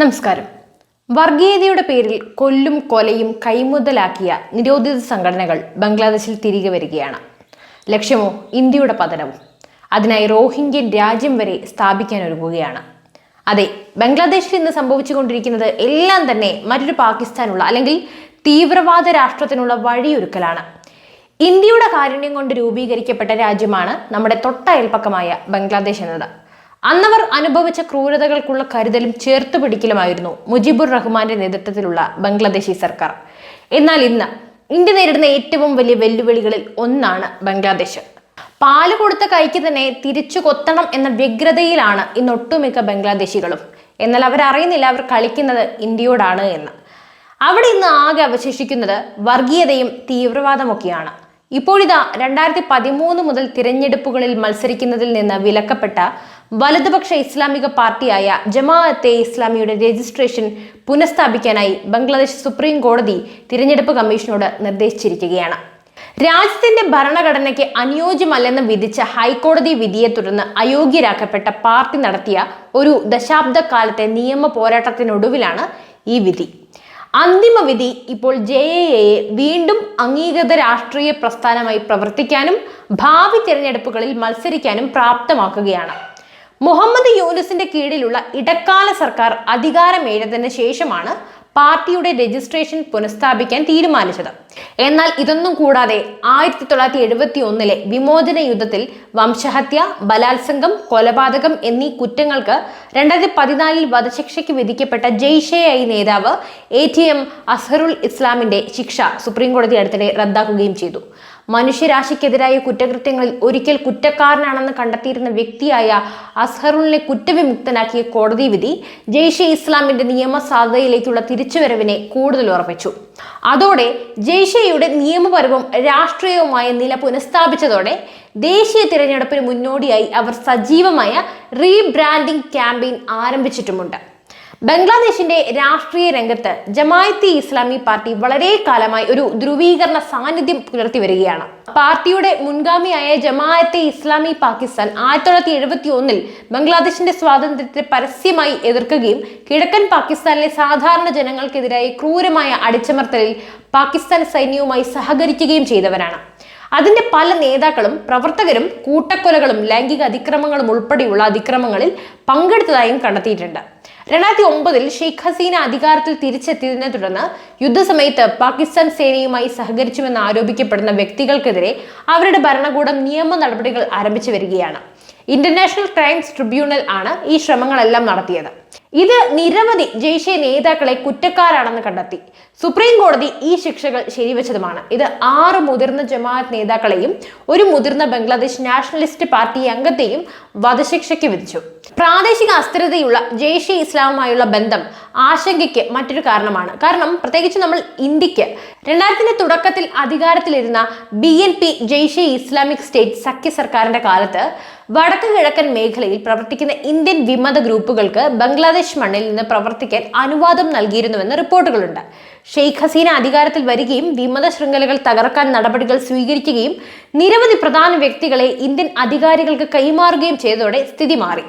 നമസ്കാരം. വർഗീയതയുടെ പേരിൽ കൊല്ലും കൊലയും കൈമുതലാക്കിയ നിരോധിത സംഘടനകൾ ബംഗ്ലാദേശിൽ തിരികെ വരികയാണ്. ലക്ഷ്യമോ ഇന്ത്യയുടെ പതനവും അതിനായി റോഹിംഗ്യൻ രാജ്യം വരെ സ്ഥാപിക്കാൻ ഒരുങ്ങുകയാണ്. അതെ ബംഗ്ലാദേശിൽ ഇന്ന് സംഭവിച്ചുകൊണ്ടിരിക്കുന്നത് എല്ലാം തന്നെ മറ്റൊരു പാകിസ്ഥാനുള്ള അല്ലെങ്കിൽ തീവ്രവാദ രാഷ്ട്രത്തിനുള്ള വഴിയൊരുക്കലാണ്. ഇന്ത്യയുടെ കാരുണ്യം കൊണ്ട് രൂപീകരിക്കപ്പെട്ട രാജ്യമാണ് നമ്മുടെ തൊട്ടയൽപ്പക്കമായ ബംഗ്ലാദേശ് എന്നത്. അന്നവർ അനുഭവിച്ച ക്രൂരതകൾക്കുള്ള കരുതലും ചേർത്തു പിടിക്കലുമായിരുന്നു മുജിബുർ റഹ്മാന്റെ നേതൃത്വത്തിലുള്ള ബംഗ്ലാദേശി സർക്കാർ. എന്നാൽ ഇന്ന് ഇന്ത്യ നേരിടുന്ന ഏറ്റവും വലിയ വെല്ലുവിളികളിൽ ഒന്നാണ് ബംഗ്ലാദേശ്. പാൽ കൊടുത്ത കൈക്ക് തന്നെ തിരിച്ചു കൊത്തണം എന്ന വ്യഗ്രതയിലാണ് ഇന്ന് ഒട്ടുമിക്ക ബംഗ്ലാദേശികളും. എന്നാൽ അവരറിയുന്നില്ല അവർ കളിക്കുന്നത് ഇന്ത്യയോടാണ് എന്ന്. അവിടെ ഇന്ന് ആകെ അവശേഷിക്കുന്നത് വർഗീയതയും തീവ്രവാദമൊക്കെയാണ്. ഇപ്പോഴിതാ രണ്ടായിരത്തി പതിമൂന്ന് മുതൽ തിരഞ്ഞെടുപ്പുകളിൽ മത്സരിക്കുന്നതിൽ നിന്ന് വിലക്കപ്പെട്ട വലതുപക്ഷ ഇസ്ലാമിക പാർട്ടിയായ ജമാഅത്തെ ഇസ്ലാമിയുടെ രജിസ്ട്രേഷൻ പുനഃസ്ഥാപിക്കാനായി ബംഗ്ലാദേശ് സുപ്രീം കോടതി തിരഞ്ഞെടുപ്പ് കമ്മീഷനോട് നിർദ്ദേശിച്ചിരിക്കുകയാണ്. രാജ്യത്തിന്റെ ഭരണഘടനയ്ക്ക് അനുയോജ്യമല്ലെന്ന് വിധിച്ച ഹൈക്കോടതി വിധിയെ തുടർന്ന് അയോഗ്യരാക്കപ്പെട്ട പാർട്ടി നടത്തിയ ഒരു ദശാബ്ദ കാലത്തെ നിയമ പോരാട്ടത്തിനൊടുവിലാണ് ഈ വിധി. അന്തിമ വിധി ഇപ്പോൾ ജെ എ വീണ്ടും അംഗീകൃത രാഷ്ട്രീയ പ്രസ്ഥാനമായി പ്രവർത്തിക്കാനും ഭാവി തിരഞ്ഞെടുപ്പുകളിൽ മത്സരിക്കാനും പ്രാപ്തമാക്കുകയാണ്. മുഹമ്മദ് യൂനുസിന്റെ കീഴിലുള്ള ഇടക്കാല സർക്കാർ അധികാരമേറ്റതിന് ശേഷമാണ് പാർട്ടിയുടെ രജിസ്ട്രേഷൻ പുനഃസ്ഥാപിക്കാൻ തീരുമാനിച്ചത്. എന്നാൽ ഇതൊന്നും കൂടാതെ ആയിരത്തി തൊള്ളായിരത്തി എഴുപത്തി ഒന്നിലെ വിമോചന യുദ്ധത്തിൽ വംശഹത്യ ബലാത്സംഗം കൊലപാതകം എന്നീ കുറ്റങ്ങൾക്ക് രണ്ടായിരത്തി പതിനാലിൽ വധശിക്ഷയ്ക്ക് വിധിക്കപ്പെട്ട ജെയ്ഷെ ഐ നേതാവ് എ ടി എം അസ്ഹറുൽ ഇസ്ലാമിന്റെ ശിക്ഷ സുപ്രീം കോടതി അടുത്തിടെ റദ്ദാക്കുകയും ചെയ്തു. മനുഷ്യരാശിക്കെതിരായ കുറ്റകൃത്യങ്ങളിൽ ഒരിക്കൽ കുറ്റക്കാരനാണെന്ന് കണ്ടെത്തിയിരുന്ന വ്യക്തിയായ അസ്ഹറുലിനെ കുറ്റവിമുക്തനാക്കിയ കോടതി വിധി ജെയ്ഷെ ഇസ്ലാമിന്റെ നിയമസാധുതയിലേക്കുള്ള തിരിച്ചുവരവിനെ കൂടുതൽ ഉറപ്പിച്ചു. അതോടെ ജെയ്ഷെയുടെ നിയമപരവും രാഷ്ട്രീയവുമായ നില പുനഃസ്ഥാപിച്ചതോടെ ദേശീയ തിരഞ്ഞെടുപ്പിന് മുന്നോടിയായി അവർ സജീവമായ റീബ്രാൻഡിംഗ് ക്യാമ്പയിൻ ആരംഭിച്ചിട്ടുമുണ്ട്. ബംഗ്ലാദേശിന്റെ രാഷ്ട്രീയ രംഗത്ത് ജമായത്തി ഇസ്ലാമി പാർട്ടി വളരെ കാലമായി ഒരു ധ്രുവീകരണ സാന്നിധ്യം പുലർത്തി വരികയാണ്. പാർട്ടിയുടെ മുൻഗാമിയായ ജമാഅത്തെ ഇസ്ലാമി പാകിസ്ഥാൻ ആയിരത്തി തൊള്ളായിരത്തി എഴുപത്തി ഒന്നിൽ ബംഗ്ലാദേശിന്റെ സ്വാതന്ത്ര്യത്തെ പരസ്യമായി എതിർക്കുകയും കിഴക്കൻ പാകിസ്ഥാനിലെ സാധാരണ ജനങ്ങൾക്കെതിരായി ക്രൂരമായ അടിച്ചമർത്തലിൽ പാകിസ്ഥാൻ സൈന്യവുമായി സഹകരിക്കുകയും ചെയ്തവരാണ്. അതിന്റെ പല നേതാക്കളും പ്രവർത്തകരും കൂട്ടക്കൊലകളും ലൈംഗിക അതിക്രമങ്ങളും ഉൾപ്പെടെയുള്ള അതിക്രമങ്ങളിൽ പങ്കെടുത്തതായും കണ്ടെത്തിയിട്ടുണ്ട്. രണ്ടായിരത്തി ഒമ്പതിൽ ഷെയ്ഖ് ഹസീന അധികാരത്തിൽ തിരിച്ചെത്തിയതിനെ തുടർന്ന് യുദ്ധസമയത്ത് പാകിസ്ഥാൻ സേനയുമായി സഹകരിച്ചുവെന്ന് ആരോപിക്കപ്പെടുന്ന വ്യക്തികൾക്കെതിരെ അവരുടെ ഭരണകൂടം നിയമ നടപടികൾ ആരംഭിച്ചു വരികയാണ്. ഇന്റർനാഷണൽ ക്രൈംസ് ട്രിബ്യൂണൽ ആണ് ഈ ശ്രമങ്ങളെല്ലാം നടത്തിയത്. ഇത് നിരവധി ജെയ്ഷെ നേതാക്കളെ കുറ്റക്കാരാണെന്ന് കണ്ടെത്തി. സുപ്രീം കോടതി ഈ ശിക്ഷകൾ ശരിവച്ചതുമാണ്. ഇത് ആറ് മുതിർന്ന ജമാഅത്ത് നേതാക്കളെയും ഒരു മുതിർന്ന ബംഗ്ലാദേശ് നാഷണലിസ്റ്റ് പാർട്ടി അംഗത്തെയും വധശിക്ഷയ്ക്ക് വിധിച്ചു. പ്രാദേശിക അസ്ഥിരതയുള്ള ജെയ്ഷെ ഇസ്ലാമുമായുള്ള ബന്ധം ആശങ്കയ്ക്ക് മറ്റൊരു കാരണമാണ്. കാരണം പ്രത്യേകിച്ച് നമ്മൾ ഇന്ത്യയ്ക്ക് രണ്ടായിരത്തിന്റെ തുടക്കത്തിൽ അധികാരത്തിലിരുന്ന B N P Jaish Islamic state സഖ്യ സർക്കാരിന്റെ കാലത്ത് വടക്ക് കിഴക്കൻ മേഖലയിൽ പ്രവർത്തിക്കുന്ന ഇന്ത്യൻ വിമത ഗ്രൂപ്പുകൾക്ക് ബംഗ്ലാദേശ് മണ്ണിൽ നിന്ന് പ്രവർത്തിക്കാൻ അനുവാദം നൽകിയിരുന്നുവെന്ന് റിപ്പോർട്ടുകളുണ്ട്. ഷെയ്ഖ് ഹസീന അധികാരത്തിൽ വരികയും വിമത ശൃംഖലകൾ തകർക്കാൻ നടപടികൾ സ്വീകരിക്കുകയും നിരവധി പ്രധാന വ്യക്തികളെ ഇന്ത്യൻ അധികാരികൾക്ക് കൈമാറുകയും ചെയ്തതോടെ സ്ഥിതി മാറി.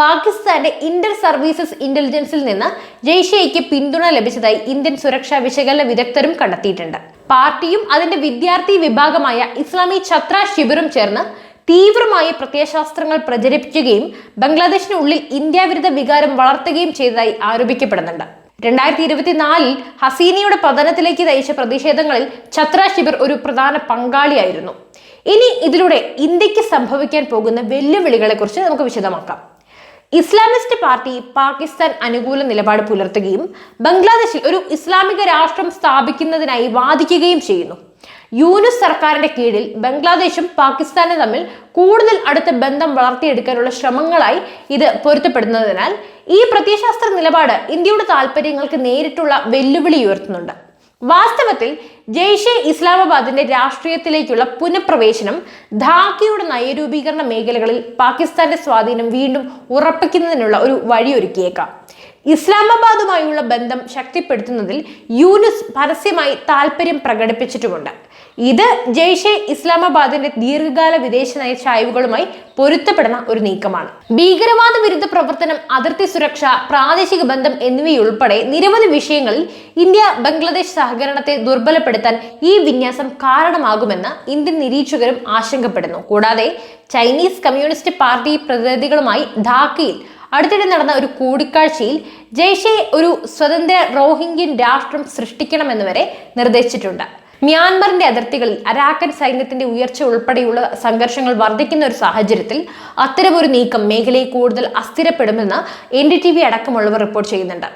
പാകിസ്ഥാന്റെ ഇന്റർ സർവീസസ് ഇന്റലിജൻസിൽ നിന്ന് ജയ്ഷെയ്ക്ക് പിന്തുണ ലഭിച്ചതായി ഇന്ത്യൻ സുരക്ഷാ വിശകലന വിദഗ്ധരും കണ്ടെത്തിയിട്ടുണ്ട്. പാർട്ടിയും അതിന്റെ വിദ്യാർത്ഥി വിഭാഗമായ ഇസ്ലാമി ഛത്ര ശിബിറും ചേർന്ന് തീവ്രമായ പ്രത്യയശാസ്ത്രങ്ങൾ പ്രചരിപ്പിക്കുകയും ബംഗ്ലാദേശിനുള്ളിൽ ഇന്ത്യാവിരുദ്ധ വികാരം വളർത്തുകയും ചെയ്തതായി ആരോപിക്കപ്പെടുന്നുണ്ട്. രണ്ടായിരത്തി ഇരുപത്തിനാലിൽ ഹസീനയുടെ പതനത്തിലേക്ക് നയിച്ച പ്രതിഷേധങ്ങളിൽ ഛത്ര ശിബിർ ഒരു പ്രധാന പങ്കാളിയായിരുന്നു. ഇനി ഇതിലൂടെ ഇന്ത്യയ്ക്ക് സംഭവിക്കാൻ പോകുന്ന വെല്ലുവിളികളെ കുറിച്ച് നമുക്ക് വിശദമാക്കാം. ഇസ്ലാമിസ്റ്റ് പാർട്ടി പാകിസ്ഥാൻ അനുകൂല നിലപാട് പുലർത്തുകയും ബംഗ്ലാദേശിൽ ഒരു ഇസ്ലാമിക രാഷ്ട്രം സ്ഥാപിക്കുന്നതിനായി വാദിക്കുകയും ചെയ്യുന്നു. യൂനുസ് സർക്കാരിന്റെ കീഴിൽ ബംഗ്ലാദേശും പാകിസ്ഥാനും തമ്മിൽ കൂടുതൽ അടുത്ത ബന്ധം വളർത്തിയെടുക്കാനുള്ള ശ്രമങ്ങളായി ഇത് പൊരുത്തപ്പെടുന്നതിനാൽ ഈ പ്രത്യയശാസ്ത്ര നിലപാട് ഇന്ത്യയുടെ താല്പര്യങ്ങൾക്ക് നേരിട്ടുള്ള വെല്ലുവിളി ഉയർത്തുന്നുണ്ട്. വാസ്തവത്തിൽ ജെയ്ഷെ ഇസ്ലാമാബാദിന്റെ രാഷ്ട്രീയത്തിലേക്കുള്ള പുനഃപ്രവേശനം ധാക്കയുടെ നയരൂപീകരണ മേഖലകളിൽ പാകിസ്ഥാന്റെ സ്വാധീനം വീണ്ടും ഉറപ്പിക്കുന്നതിനുള്ള ഒരു വഴിയൊരുക്കിയേക്കാം. ഇസ്ലാമാബാദുമായുള്ള ബന്ധം ശക്തിപ്പെടുത്തുന്നതിൽ യൂനുസ് പരസ്യമായി താല്പര്യം പ്രകടിപ്പിച്ചിട്ടുമുണ്ട്. ഇത് ജെയ്ഷെ ഇസ്ലാമാബാദിന്റെ ദീർഘകാല വിദേശ നയ ചായ്വുകളുമായി പൊരുത്തപ്പെടുന്ന ഒരു നീക്കമാണ്. ഭീകരവാദ വിരുദ്ധ പ്രവർത്തനം അതിർത്തി സുരക്ഷ പ്രാദേശിക ബന്ധം എന്നിവയുൾപ്പെടെ നിരവധി വിഷയങ്ങളിൽ ഇന്ത്യ ബംഗ്ലാദേശ് സഹകരണത്തെ ദുർബലപ്പെടുത്താൻ ഈ വിന്യാസം കാരണമാകുമെന്ന് ഇന്ത്യൻ നിരീക്ഷകരും ആശങ്കപ്പെടുന്നു. കൂടാതെ ചൈനീസ് കമ്മ്യൂണിസ്റ്റ് പാർട്ടി പ്രതിനിധികളുമായി ധാക്കയിൽ അടുത്തിടെ നടന്ന ഒരു കൂടിക്കാഴ്ചയിൽ ജയ്ഷെ ഒരു സ്വതന്ത്ര റോഹിംഗ്യൻ രാഷ്ട്രം സൃഷ്ടിക്കണമെന്ന് വരെ നിർദ്ദേശിച്ചിട്ടുണ്ട്. മ്യാൻമറിന്റെ അതിർത്തികളിൽ അരാക്കൻ സൈന്യത്തിന്റെ ഉയർച്ച ഉൾപ്പെടെയുള്ള സംഘർഷങ്ങൾ വർദ്ധിക്കുന്ന ഒരു സാഹചര്യത്തിൽ അത്തരമൊരു നീക്കം മേഖലയെ കൂടുതൽ അസ്ഥിരപ്പെടുമെന്ന് എൻ ഡി ടി വി അടക്കമുള്ളവർ റിപ്പോർട്ട് ചെയ്യുന്നുണ്ട്.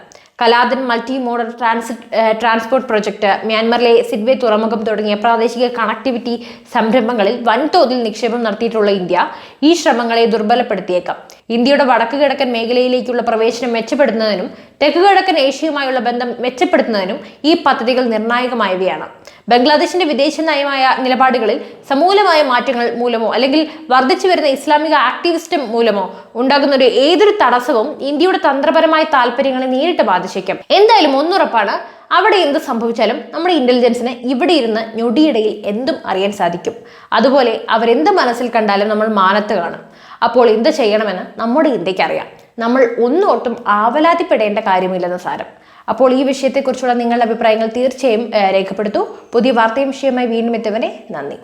Kaladan multi modal transit transport project മ്യാൻമറിലെ Sittwe തുറമുഖം തുടങ്ങിയ പ്രാദേശിക കണക്ടിവിറ്റി സംരംഭങ്ങളിൽ വൻതോതിൽ നിക്ഷേപം നടത്തിയിട്ടുള്ള ഇന്ത്യ ഈ ശ്രമങ്ങളെ ദുർബലപ്പെടുത്തിയേക്കാം. ഇന്ത്യയുടെ വടക്ക് കിഴക്കൻ മേഖലയിലേക്കുള്ള പ്രവേശനം മെച്ചപ്പെടുത്തുന്നതിനും തെക്ക് കിഴക്കൻ ഏഷ്യയുമായുള്ള ബന്ധം മെച്ചപ്പെടുത്തുന്നതിനും ഈ പദ്ധതികൾ നിർണായകമായവയാണ്. ബംഗ്ലാദേശിന്റെ വിദേശ നയമായ നിലപാടുകളിൽ സമൂലമായ മാറ്റങ്ങൾ മൂലമോ അല്ലെങ്കിൽ വർദ്ധിച്ചു വരുന്ന ഇസ്ലാമിക ആക്ടിവിസ്റ്റ് മൂലമോ ഉണ്ടാകുന്ന ഒരു ഏതൊരു തടസ്സവും ഇന്ത്യയുടെ തന്ത്രപരമായ താല്പര്യങ്ങളെ നേരിട്ട് ബാധിച്ചേക്കും. എന്തായാലും ഒന്നുറപ്പാണ് അവിടെ എന്ത് സംഭവിച്ചാലും നമ്മുടെ ഇന്റലിജൻസിന് ഇവിടെ ഇരുന്ന് ഞൊടിയിടയിൽ എന്തും അറിയാൻ സാധിക്കും. അതുപോലെ അവരെന്ത് മനസ്സിൽ കണ്ടാലും നമ്മൾ മാനത്ത് കാണും. അപ്പോൾ എന്ത് ചെയ്യണമെന്ന് നമ്മുടെ ഇന്ത്യയ്ക്ക് അറിയാം. നമ്മൾ ഒന്നോട്ടും ആവലാതിപ്പെടേണ്ട കാര്യമില്ലെന്ന് സാരം. അപ്പോൾ ഈ വിഷയത്തെക്കുറിച്ചുള്ള നിങ്ങളുടെ അഭിപ്രായങ്ങൾ തീർച്ചയായും രേഖപ്പെടുത്തു. പുതിയ വാർത്തയും വിഷയമായി വീണ്ടും എത്തുവരെ നന്ദി.